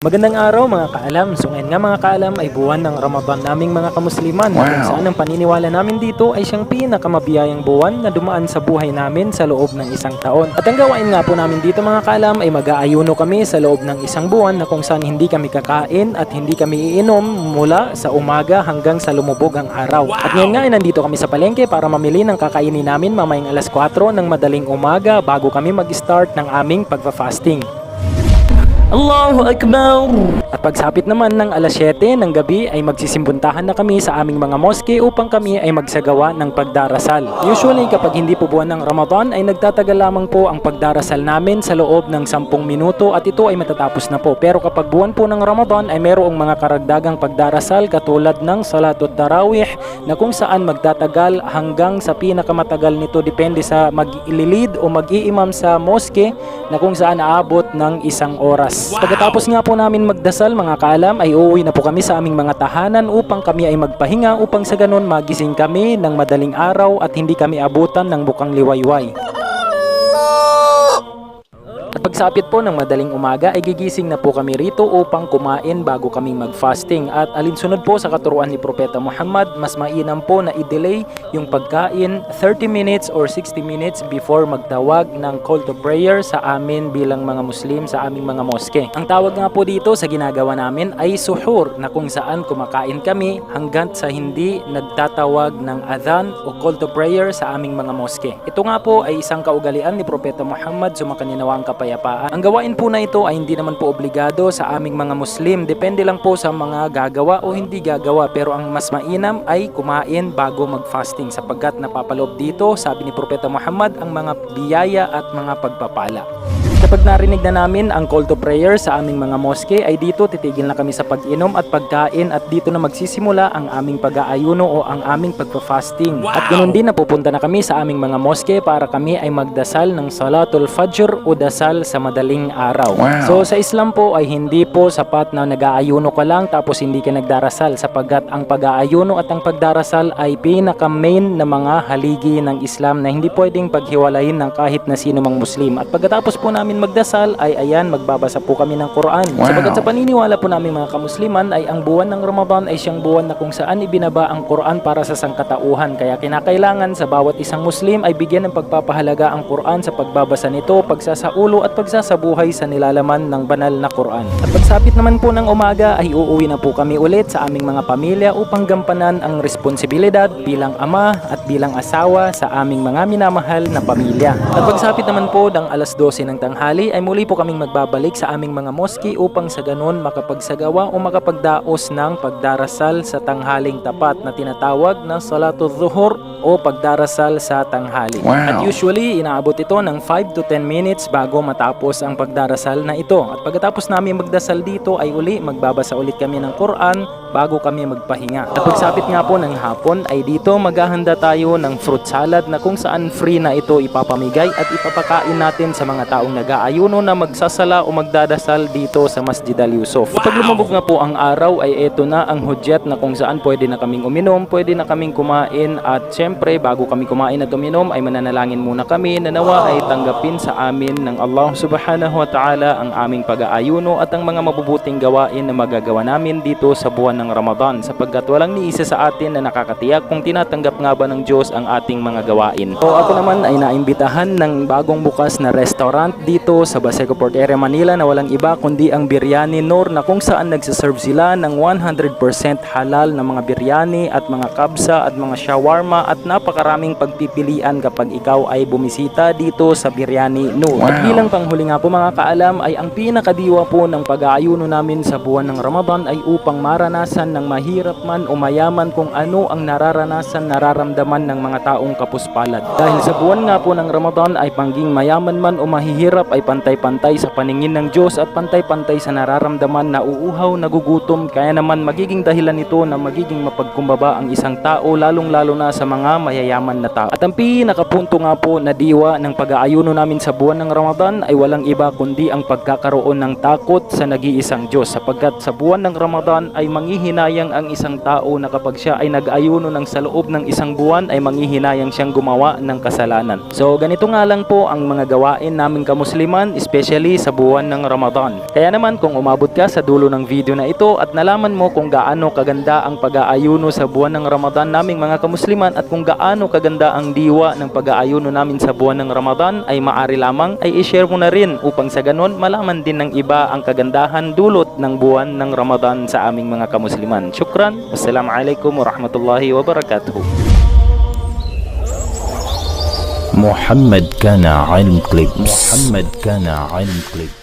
Magandang araw mga kaalam. So ngayon nga mga kaalam ay buwan ng Ramadan naming mga kamusliman. Wow. Kung saan ang paniniwala namin dito ay siyang pinakamabiyayang buwan na dumaan sa buhay namin sa loob ng isang taon. At ang gawain nga po namin dito mga kaalam ay mag-aayuno kami sa loob ng isang buwan na kung saan hindi kami kakain at hindi kami iinom mula sa umaga hanggang sa lumubog ang araw. At ngayon nga ay nandito kami sa palengke para mamili ng kakainin namin mamayang alas 4 ng madaling umaga bago kami mag-start ng aming pagpa-fasting. Allahu Akbar! At pagsapit naman ng alas 7 ng gabi ay magsisimbuntahan na kami sa aming mga moske upang kami ay magsagawa ng pagdarasal. Usually kapag hindi po buwan ng Ramadan ay nagtatagal lamang po ang pagdarasal namin sa loob ng 10 minuto at ito ay matatapos na po. Pero kapag buwan po ng Ramadan ay merong mga karagdagang pagdarasal katulad ng Salatul Tarawih na kung saan magtatagal hanggang sa pinakamatagal nito depende sa mag-ililid o mag-iimam sa moske na kung saan aabot ng isang oras. Pagkatapos nga po namin magdasal mga kaalam ay uuwi na po kami sa aming mga tahanan upang kami ay magpahinga upang sa ganun magising kami ng madaling araw at hindi kami abutan ng bukang liwayway. Pagsapit po ng madaling umaga ay gigising na po kami rito upang kumain bago kaming mag-fasting. At alinsunod po sa katuruan ni Propeta Muhammad, mas mainam po na i-delay yung pagkain 30 minutes or 60 minutes before magtawag ng call to prayer sa amin bilang mga Muslim sa aming mga moske. Ang tawag nga po dito sa ginagawa namin ay suhur na kung saan kumakain kami hanggang sa hindi nagtatawag ng adhan o call to prayer sa aming mga moske. Ito nga po ay isang kaugalian ni Propeta Muhammad sumakaninawa ang kapayapaan. Ang gawain po na ito ay hindi naman po obligado sa aming mga Muslim. Depende lang po sa mga gagawa o hindi gagawa. Pero ang mas mainam ay kumain bago mag-fasting sapagkat napapaloob dito, sabi ni Propeta Muhammad, ang mga biyaya at mga pagpapala. Kapag narinig na namin ang call to prayer sa aming mga moske ay dito titigil na kami sa pag-inom at pagkain at dito na magsisimula ang aming pag-aayuno o ang aming pagpa-fasting. At ganoon din napupunta na kami sa aming mga moske para kami ay magdasal ng Salatul Fajr o dasal sa madaling araw. Wow. So sa Islam po ay hindi po sapat na nag-aayuno ka lang tapos hindi ka nagdarasal sapagkat ang pag-aayuno at ang pagdarasal ay pinaka-main na mga haligi ng Islam na hindi pwedeng paghiwalayin ng kahit na sino mang Muslim. At pagkatapos po namin magdasal ay ayan magbabasa po kami ng Quran. Wow. Sapagkat sa paniniwala po namin mga kamusliman ay ang buwan ng Ramadan ay siyang buwan na kung saan ibinaba ang Quran para sa sangkatauhan. Kaya kinakailangan sa bawat isang Muslim ay bigyan ng pagpapahalaga ang Quran sa pagbabasa nito, pagsasaulo at pagsasabuhay sa nilalaman ng banal na Quran. At pagsapit naman po ng umaga ay uuwi na po kami ulit sa aming mga pamilya upang gampanan ang responsibilidad bilang ama at bilang asawa sa aming mga minamahal na pamilya. At pagsapit naman po ng alas 12 ng tanghali ay muli po kaming magbabalik sa aming mga moski upang sa ganon makapagsagawa o makapagdaos ng pagdarasal sa tanghaling tapat na tinatawag na Salatul Zuhur o pagdarasal sa tanghali. Wow. At usually inaabot ito ng 5 to 10 minutes bago matapos ang pagdarasal na ito. At pagkatapos namin magdasal dito ay uli magbabasa ulit kami ng Quran bago kami magpahinga. At pagsapit nga po ng hapon ay dito maghahanda tayo ng fruit salad na kung saan free na ito ipapamigay at ipapakain natin sa mga taong nag-aayuno na magsasala o magdadasal dito sa Masjid Al Yusuf. Kapag lumabog nga po ang araw ay eto na ang hudyat na kung saan pwede na kaming uminom, pwede na kaming kumain at syempre bago kami kumain at uminom ay mananalangin muna kami na nawa ay tanggapin sa amin ng Allah subhanahu wa ta'ala ang aming pag-aayuno at ang mga mabubuting gawain na magagawa namin dito sa buwan ng Ramadan sapagkat walang ni isa sa atin na nakakatiyak kung tinatanggap nga ba ng Diyos ang ating mga gawain. So ako naman ay naimbitahan ng bagong bukas na restaurant dito sa Baseco Port Area Manila na walang iba kundi ang Biryani Nur na kung saan nagsiserve sila ng 100% halal na mga biryani at mga kabsa at mga shawarma at napakaraming pagpipilian kapag ikaw ay bumisita dito sa Biryani. At Wow. bilang panghuli nga po mga kaalam ay ang pinakadiwa po ng pag-aayuno namin sa buwan ng Ramadan ay upang maranasan ng mahirap man o mayaman kung ano ang nararanasan, nararamdaman ng mga taong kapuspalad. Dahil sa buwan nga po ng Ramadan ay pangging mayaman man o mahihirap ay pantay-pantay sa paningin ng Diyos at pantay-pantay sa nararamdaman na uuhaw, nagugutom, kaya naman magiging dahilan nito na magiging mapagkumbaba ang isang tao lalong-lalo na sa mga mga mayayaman na tao. At ang pinakapunto nga po na diwa ng pag-aayuno namin sa buwan ng Ramadan ay walang iba kundi ang pagkakaroon ng takot sa nag-iisang Diyos sapagkat sa buwan ng Ramadan ay manghihinayang ang isang tao na kapag siya ay nag-ayuno ng sa loob ng isang buwan ay manghihinayang siyang gumawa ng kasalanan. So ganito nga lang po ang mga gawain namin kamusliman especially sa buwan ng Ramadan. Kaya naman kung umabot ka sa dulo ng video na ito at nalaman mo kung gaano kaganda ang pag-aayuno sa buwan ng Ramadan naming mga kamusliman at kung kung gaano kaganda ang diwa ng pag-aayuno namin sa buwan ng Ramadan ay maari lamang ay ishare mo na rin upang sa ganon malaman din ng iba ang kagandahan dulot ng buwan ng Ramadan sa aming mga kamusliman. Shukran. Wassalamualaikum warahmatullahi wabarakatuh. Muhammad Kana Ilm Clips Muhammad Kana Ilm Clips